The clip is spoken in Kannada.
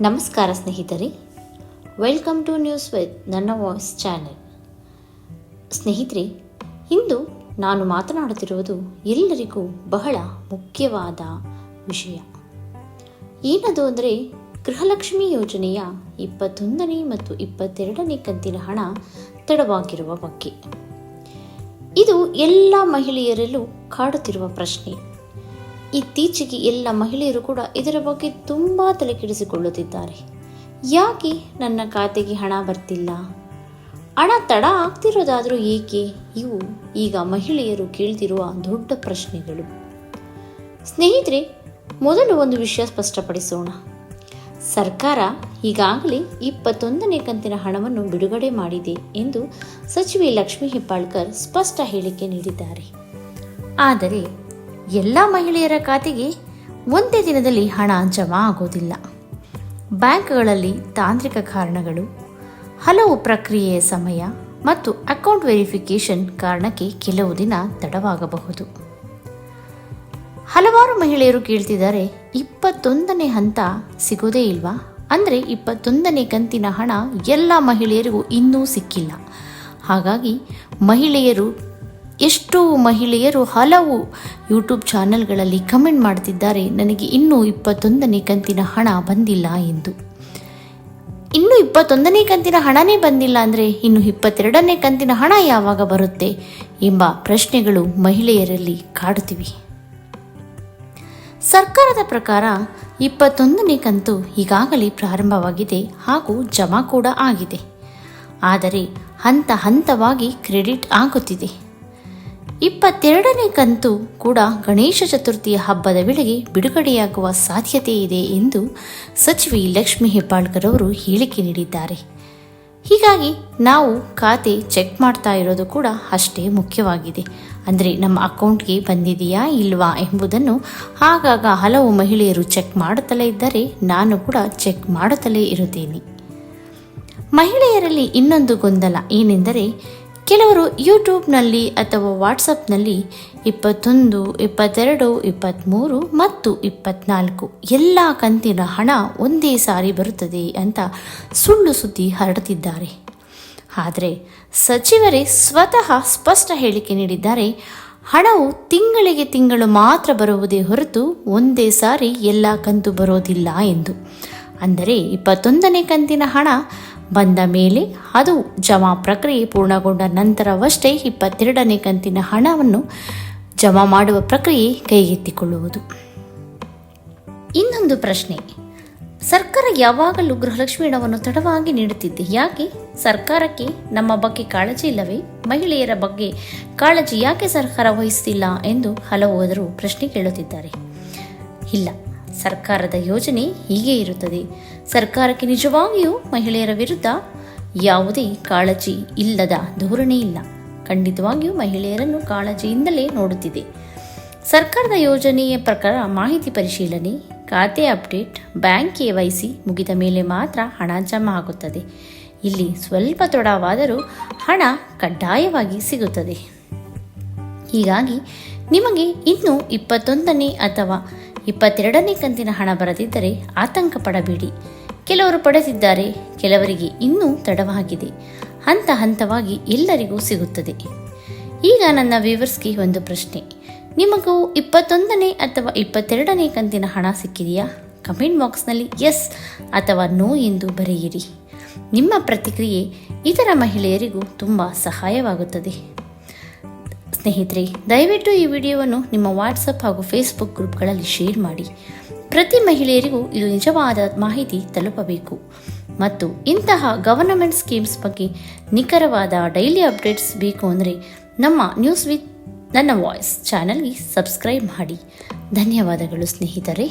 ನಮಸ್ಕಾರ ಸ್ನೇಹಿತರೆ. ವೆಲ್ಕಮ್ ಟು ನ್ಯೂಸ್ ವಿತ್ ನನ್ನ ವಾಯ್ಸ್ ಚಾನೆಲ್ ಸ್ನೇಹಿತರೆ, ಇಂದು ನಾನು ಮಾತನಾಡುತ್ತಿರುವುದು ಎಲ್ಲರಿಗೂ ಬಹಳ ಮುಖ್ಯವಾದ ವಿಷಯ. ಏನದು ಅಂದರೆ ಗೃಹಲಕ್ಷ್ಮಿ ಯೋಜನೆಯ ಇಪ್ಪತ್ತೊಂದನೇ ಮತ್ತು ಇಪ್ಪತ್ತೆರಡನೇ ಕಂತಿನ ಹಣ ತಡವಾಗಿರುವ ಬಗ್ಗೆ. ಇದು ಎಲ್ಲ ಮಹಿಳೆಯರಲ್ಲೂ ಕಾಡುತ್ತಿರುವ ಪ್ರಶ್ನೆ. ಇತ್ತೀಚೆಗೆ ಎಲ್ಲ ಮಹಿಳೆಯರು ಕೂಡ ಇದರ ಬಗ್ಗೆ ತುಂಬ ತಲೆಕೆಡಿಸಿಕೊಳ್ಳುತ್ತಿದ್ದಾರೆ. ಯಾಕೆ ನನ್ನ ಖಾತೆಗೆ ಹಣ ಬರ್ತಿಲ್ಲ? ಹಣ ತಡ ಆಗ್ತಿರೋದಾದರೂ ಏಕೆ? ಇವು ಈಗ ಮಹಿಳೆಯರು ಕೇಳ್ತಿರುವ ದೊಡ್ಡ ಪ್ರಶ್ನೆಗಳು. ಸ್ನೇಹಿತರೆ, ಮೊದಲು ಒಂದು ವಿಷಯ ಸ್ಪಷ್ಟಪಡಿಸೋಣ. ಸರ್ಕಾರ ಈಗಾಗಲೇ ಇಪ್ಪತ್ತೊಂದನೇ ಕಂತಿನ ಹಣವನ್ನು ಬಿಡುಗಡೆ ಮಾಡಿದೆ ಎಂದು ಸಚಿವೆ ಲಕ್ಷ್ಮೀ ಹೆಬ್ಬಾಳ್ಕರ್ ಸ್ಪಷ್ಟ ಹೇಳಿಕೆ ನೀಡಿದ್ದಾರೆ. ಆದರೆ ಎಲ್ಲ ಮಹಿಳೆಯರ ಖಾತೆಗೆ ಒಂದೇ ದಿನದಲ್ಲಿ ಹಣ ಜಮಾ ಆಗೋದಿಲ್ಲ. ಬ್ಯಾಂಕ್ಗಳಲ್ಲಿ ತಾಂತ್ರಿಕ ಕಾರಣಗಳು, ಹಲವು ಪ್ರಕ್ರಿಯೆಯ ಸಮಯ ಮತ್ತು ಅಕೌಂಟ್ ವೆರಿಫಿಕೇಷನ್ ಕಾರಣಕ್ಕೆ ಕೆಲವು ದಿನ ತಡವಾಗಬಹುದು. ಹಲವಾರು ಮಹಿಳೆಯರು ಕೇಳ್ತಿದ್ದಾರೆ, ಇಪ್ಪತ್ತೊಂದನೇ ಹಂತ ಸಿಗೋದೇ ಇಲ್ವಾ? ಅಂದರೆ ಇಪ್ಪತ್ತೊಂದನೇ ಕಂತಿನ ಹಣ ಎಲ್ಲ ಮಹಿಳೆಯರಿಗೂ ಇನ್ನೂ ಸಿಕ್ಕಿಲ್ಲ. ಹಾಗಾಗಿ ಮಹಿಳೆಯರು ಎಷ್ಟೋ ಮಹಿಳೆಯರು ಹಲವು ಯೂಟ್ಯೂಬ್ ಚಾನೆಲ್ಗಳಲ್ಲಿ ಕಮೆಂಟ್ ಮಾಡ್ತಿದ್ದಾರೆ, ನನಗೆ ಇನ್ನೂ ಇಪ್ಪತ್ತೊಂದನೇ ಕಂತಿನ ಹಣ ಬಂದಿಲ್ಲ ಎಂದು. ಇನ್ನು ಇಪ್ಪತ್ತೊಂದನೇ ಕಂತಿನ ಹಣನೇ ಬಂದಿಲ್ಲ ಅಂದರೆ ಇನ್ನು ಇಪ್ಪತ್ತೆರಡನೇ ಕಂತಿನ ಹಣ ಯಾವಾಗ ಬರುತ್ತೆ ಎಂಬ ಪ್ರಶ್ನೆಗಳು ಮಹಿಳೆಯರಲ್ಲಿ ಕಾಡುತ್ತಿವೆ. ಸರ್ಕಾರದ ಪ್ರಕಾರ ಇಪ್ಪತ್ತೊಂದನೇ ಕಂತು ಈಗಾಗಲೇ ಪ್ರಾರಂಭವಾಗಿದೆ ಹಾಗೂ ಜಮಾ ಕೂಡ ಆಗಿದೆ. ಆದರೆ ಹಂತ ಹಂತವಾಗಿ ಕ್ರೆಡಿಟ್ ಆಗುತ್ತಿದೆ. ಇಪ್ಪತ್ತೆರಡನೇ ಕಂತು ಕೂಡ ಗಣೇಶ ಚತುರ್ಥಿಯ ಹಬ್ಬದ ವೇಳೆಗೆ ಬಿಡುಗಡೆಯಾಗುವ ಸಾಧ್ಯತೆ ಇದೆ ಎಂದು ಸಚಿವಿ ಲಕ್ಷ್ಮೀ ಹೆಬ್ಬಾಳ್ಕರ್ ಅವರು ಹೇಳಿಕೆ ನೀಡಿದ್ದಾರೆ. ಹೀಗಾಗಿ ನಾವು ಖಾತೆ ಚೆಕ್ ಮಾಡ್ತಾ ಇರೋದು ಕೂಡ ಅಷ್ಟೇ ಮುಖ್ಯವಾಗಿದೆ. ಅಂದರೆ ನಮ್ಮ ಅಕೌಂಟ್ಗೆ ಬಂದಿದೆಯಾ ಇಲ್ವಾ ಎಂಬುದನ್ನು ಆಗಾಗ ಹಲವು ಮಹಿಳೆಯರು ಚೆಕ್ ಮಾಡುತ್ತಲೇ ಇದ್ದರೆ ನಾನು ಕೂಡ ಚೆಕ್ ಮಾಡುತ್ತಲೇ ಇರುತ್ತೇನೆ. ಮಹಿಳೆಯರಲ್ಲಿ ಇನ್ನೊಂದು ಗೊಂದಲ ಏನೆಂದರೆ ಕೆಲವರು ಯೂಟ್ಯೂಬ್ನಲ್ಲಿ ಅಥವಾ ವಾಟ್ಸಪ್ನಲ್ಲಿ ಇಪ್ಪತ್ತೊಂದು, ಇಪ್ಪತ್ತೆರಡು, ಇಪ್ಪತ್ತ್ಮೂರು ಮತ್ತು ಇಪ್ಪತ್ತ್ನಾಲ್ಕು ಎಲ್ಲ ಕಂತಿನ ಹಣ ಒಂದೇ ಸಾರಿ ಬರುತ್ತದೆ ಅಂತ ಸುಳ್ಳು ಸುದ್ದಿ ಹರಡುತ್ತಿದ್ದಾರೆ. ಆದರೆ ಸಚಿವರೇ ಸ್ವತಃ ಸ್ಪಷ್ಟ ಹೇಳಿಕೆ ನೀಡಿದ್ದಾರೆ, ಹಣವು ತಿಂಗಳಿಗೆ ತಿಂಗಳು ಮಾತ್ರ ಬರುವುದೇ ಹೊರತು ಒಂದೇ ಸಾರಿ ಎಲ್ಲ ಕಂತು ಬರೋದಿಲ್ಲ ಎಂದು. ಅಂದರೆ ಇಪ್ಪತ್ತೊಂದನೇ ಕಂತಿನ ಹಣ ಬಂದ ಮೇಲೆ ಅದು ಜಮಾ ಪ್ರಕ್ರಿಯೆ ಪೂರ್ಣಗೊಂಡ ನಂತರವಷ್ಟೇ ಇಪ್ಪತ್ತೆರಡನೇ ಕಂತಿನ ಹಣವನ್ನು ಜಮಾ ಮಾಡುವ ಪ್ರಕ್ರಿಯೆ ಕೈಗೆತ್ತಿಕೊಳ್ಳುವುದು. ಇನ್ನೊಂದು ಪ್ರಶ್ನೆ. ಸರ್ಕಾರ ಯಾವಾಗಲೂ ಗೃಹಲಕ್ಷ್ಮಿ ಹಣವನ್ನು ತಡವಾಗಿ ನೀಡುತ್ತಿದ್ದೆ ಯಾಕೆ? ಸರ್ಕಾರಕ್ಕೆ ನಮ್ಮ ಬಗ್ಗೆ ಕಾಳಜಿ ಇಲ್ಲವೇ? ಮಹಿಳೆಯರ ಬಗ್ಗೆ ಕಾಳಜಿ ಯಾಕೆ ಸರ್ಕಾರ ವಹಿಸುತ್ತಿಲ್ಲ ಎಂದು ಹಲವೋದರು ಪ್ರಶ್ನೆ ಕೇಳುತ್ತಿದ್ದಾರೆ. ಇಲ್ಲ. ಸರ್ಕಾರದ ಯೋಜನೆ ಹೀಗೆ ಇರುತ್ತದೆ. ಸರ್ಕಾರಕ್ಕೆ ನಿಜವಾಗಿಯೂ ಮಹಿಳೆಯರ ವಿರುದ್ಧ ಯಾವುದೇ ಕಾಳಜಿ ಇಲ್ಲದ ಧೋರಣೆ ಇಲ್ಲ. ಖಂಡಿತವಾಗಿಯೂ ಮಹಿಳೆಯರನ್ನು ಕಾಳಜಿಯಿಂದಲೇ ನೋಡುತ್ತಿದೆ. ಸರ್ಕಾರದ ಯೋಜನೆಯ ಪ್ರಕಾರ ಮಾಹಿತಿ ಪರಿಶೀಲನೆ, ಖಾತೆ update, bank K Y C ಮುಗಿದ ಮೇಲೆ ಮಾತ್ರ ಹಣ ಜಮಾ ಆಗುತ್ತದೆ. ಇಲ್ಲಿ ಸ್ವಲ್ಪ ತೊಡವಾದರೂ ಹಣ ಕಡ್ಡಾಯವಾಗಿ ಸಿಗುತ್ತದೆ. ಹೀಗಾಗಿ ನಿಮಗೆ ಇನ್ನೂ ಇಪ್ಪತ್ತೊಂದನೇ ಅಥವಾ ಇಪ್ಪತ್ತೆರಡನೇ ಕಂತಿನ ಹಣ ಬರದಿದ್ದರೆ ಆತಂಕ ಪಡಬೇಡಿ. ಕೆಲವರು ಪಡೆದಿದ್ದಾರೆ, ಕೆಲವರಿಗೆ ಇನ್ನೂ ತಡವಾಗಿದೆ. ಹಂತ ಹಂತವಾಗಿ ಎಲ್ಲರಿಗೂ ಸಿಗುತ್ತದೆ. ಈಗ ನನ್ನ ವ್ಯೂವರ್ಸ್ಗೆ ಒಂದು ಪ್ರಶ್ನೆ. ನಿಮಗೂ ಇಪ್ಪತ್ತೊಂದನೇ ಅಥವಾ ಇಪ್ಪತ್ತೆರಡನೇ ಕಂತಿನ ಹಣ ಸಿಕ್ಕಿದೆಯಾ? ಕಮೆಂಟ್ ಬಾಕ್ಸ್ನಲ್ಲಿ ಎಸ್ ಅಥವಾ ನೋ ಎಂದು ಬರೆಯಿರಿ. ನಿಮ್ಮ ಪ್ರತಿಕ್ರಿಯೆ ಇತರ ಮಹಿಳೆಯರಿಗೂ ತುಂಬ ಸಹಾಯವಾಗುತ್ತದೆ. ಸ್ನೇಹಿತರೆ, ದಯವಿಟ್ಟು ಈ ವಿಡಿಯೋವನ್ನು ನಿಮ್ಮ ವಾಟ್ಸಪ್ ಹಾಗೂ ಫೇಸ್ಬುಕ್ ಗ್ರೂಪ್ಗಳಲ್ಲಿ ಶೇರ್ ಮಾಡಿ. ಪ್ರತಿ ಮಹಿಳೆಯರಿಗೂ ಇದು ನಿಜವಾದ ಮಾಹಿತಿ ತಲುಪಬೇಕು. ಮತ್ತು ಇಂತಹ ಗವರ್ನಮೆಂಟ್ ಸ್ಕೀಮ್ಸ್ ಬಗ್ಗೆ ನಿಖರವಾದ ಡೈಲಿ ಅಪ್ಡೇಟ್ಸ್ ಬೇಕು ಅಂದರೆ ನಮ್ಮ ನ್ಯೂಸ್ ವಿತ್, ನನ್ನ ವಾಯ್ಸ್ ಚಾನಲ್ಗೆ ಸಬ್ಸ್ಕ್ರೈಬ್ ಮಾಡಿ. ಧನ್ಯವಾದಗಳು ಸ್ನೇಹಿತರೆ.